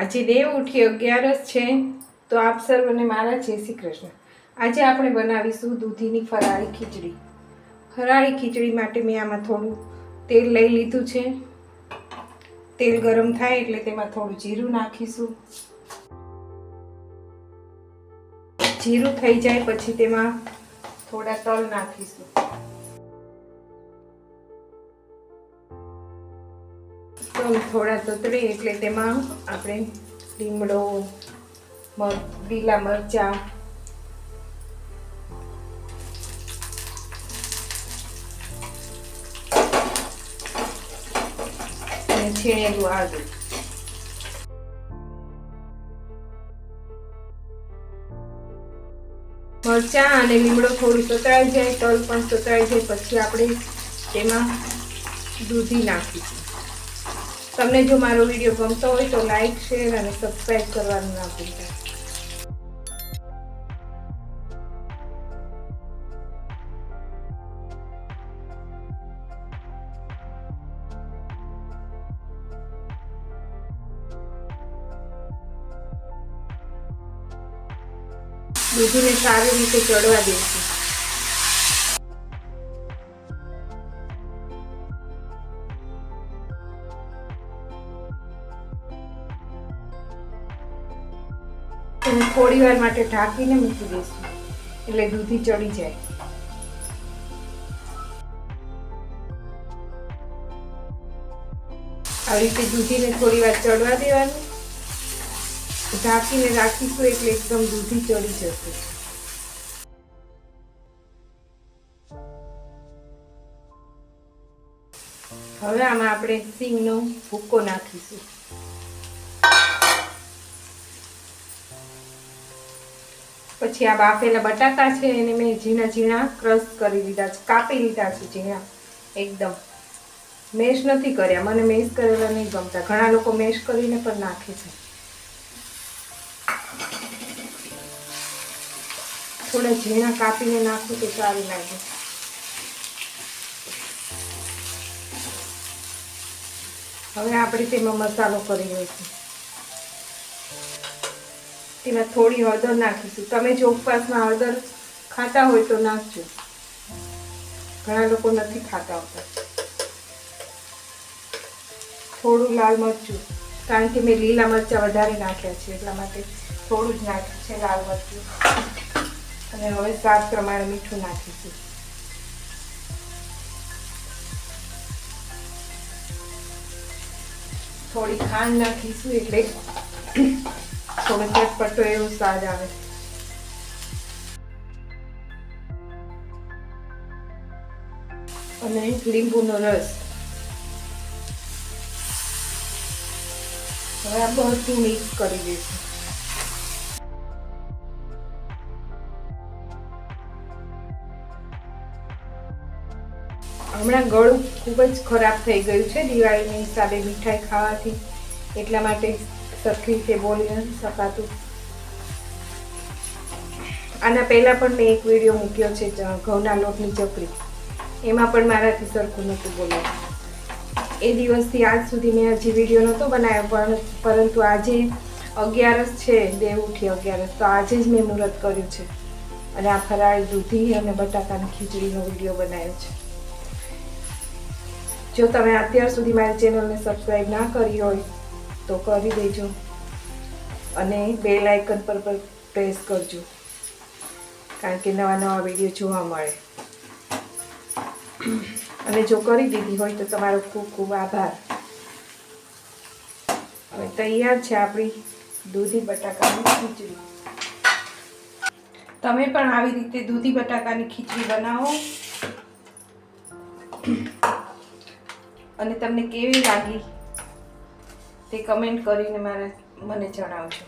આજે દેવ ઉઠી અગિયારસ છે, તો આપ સર્વને મારા જય શ્રી કૃષ્ણ. આજે આપણે બનાવીશું દૂધીની ફરાળી ખીચડી. ફરાળી ખીચડી માટે મેં આમાં થોડું તેલ લઈ લીધું છે. તેલ ગરમ થાય એટલે તેમાં થોડું જીરું નાખીશું. જીરું થઈ જાય પછી તેમાં થોડા તલ નાખીશું. તલ થોડા તતરે એટલે તેમાં આપણે લીમડો લીલા મરચાં. અને છીણેલું આદુ. મરચાં અને લીમડો થોડું સતળાઈ જાય, તલ પણ સતળાઈ જાય, પછી આપણે તેમાં દૂધી નાખીશું. તમને જો મારો વીડિયો ગમતો હોય તો લાઈક શેર અને સબસ્ક્રાઈબ કરવાનું ના ભૂલતા. દૂધીને સારી રીતે ચડવા એને થોડી વાર માટે ઢાંકીને મૂકી દઈશું. એટલે દૂધી ચડી જાય. આવી રીતે દૂધીને થોડી વાર ચડવા દેવાનું. ઢાંકીને રાખીશું એટલે એકદમ દૂધી ચડી જશે. હવે આમાં આપણે સિંગનો ભૂકો નાખીશું. પછી આ બાફેલા બટાકા છે એને મેં ઝીણા ઝીણા ક્રશ કરી દીધા છે, કાપી લીધા છે ઝીણા, એકદમ. મેશ નથી કર્યા, મને મેશ કરેલા નહીં ગમતા. ઘણા લોકો મેશ કરીને પણ નાખે છે. થોડા ઝીણા કાપીને નાખું તો સારું લાગે. હવે આપણે તેમાં મસાલો કરી લઈશું તેમાં થોડી હળદર નાખીશું તમે જો ઉપવાસમાં હળદર ખાતા હોય તો નાખજો. ઘણા લોકો નથી ખાતા હોતા. થોડું લાલ મરચું, કારણ કે મેં લીલા મરચાં વધારે નાખ્યા છે, એટલા માટે થોડું જ નાખ્યું છે લાલ મરચું. અને હવે સ્વાદ પ્રમાણે મીઠું નાખીશું. થોડી ખાંડ નાખીશું એટલે થોડો ચટપટો એવો સ્વાદ આવે અને લીંબુનો રસ હવે આ બધું મિક્સ કરી દઈશું હમણાં ગળું ખૂબ જ ખરાબ થઈ ગયું છે દિવાળીની હિસાબે મીઠાઈ ખાવાથી. એટલા માટે સરખી રીતે બોલી નથી શકાતું આના પહેલાં પણ મેં એક વીડિયો મૂક્યો છે ઘઉંના લોટની ચકરી. એમાં પણ મારાથી સરખું નહોતું બોલાયું એ દિવસથી આજ સુધી મેં હજી વીડિયો નહોતો બનાવ્યો, પણ પરંતુ આજે અગિયારસ છે, દેવ ઉઠી અગિયારસ, તો આજે જ મેં મુહૂર્ત કર્યું છે. અને આ ફરાળી દૂધી અને બટાકાની ખીચડીનો વીડિયો બનાવ્યો છે. જો તમે અત્યાર સુધી મારી ચેનલને સબસ્ક્રાઈબ ના કરી હોય તો કરી દેજો. અને બેલ આઇકન પર પ્રેસ કરજો. કારણ કે નવા નવા વીડિયો જોવા મળે. અને જો કરી દીધી હોય તો તમારો ખૂબ ખૂબ આભાર. હવે તૈયાર છે આપણી દૂધી બટાકાની ખીચડી. તમે પણ આવી રીતે દૂધી બટાકાની ખીચડી બનાવો. અને તમને કેવી લાગી તે કમેન્ટ કરીને મારે મને જણાવજો.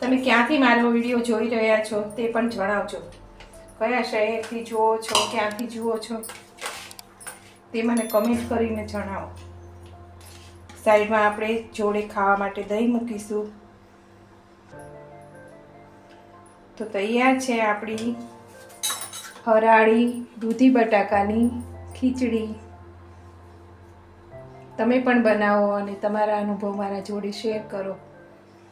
તમે ક્યાંથી મારો વીડિયો જોઈ રહ્યા છો તે પણ જણાવજો. કયા શહેરથી જુઓ છો, ક્યાંથી જુઓ છો, તે મને કમેન્ટ કરીને જણાવો. સાઈડમાં આપણે જોડે ખાવા માટે દહીં મૂકીશું. તો તૈયાર છે આપણી હરાળી દૂધી બટાકાની ખીચડી. તમે પણ બનાવો અને તમારા અનુભવ મારા જોડે શેર કરો.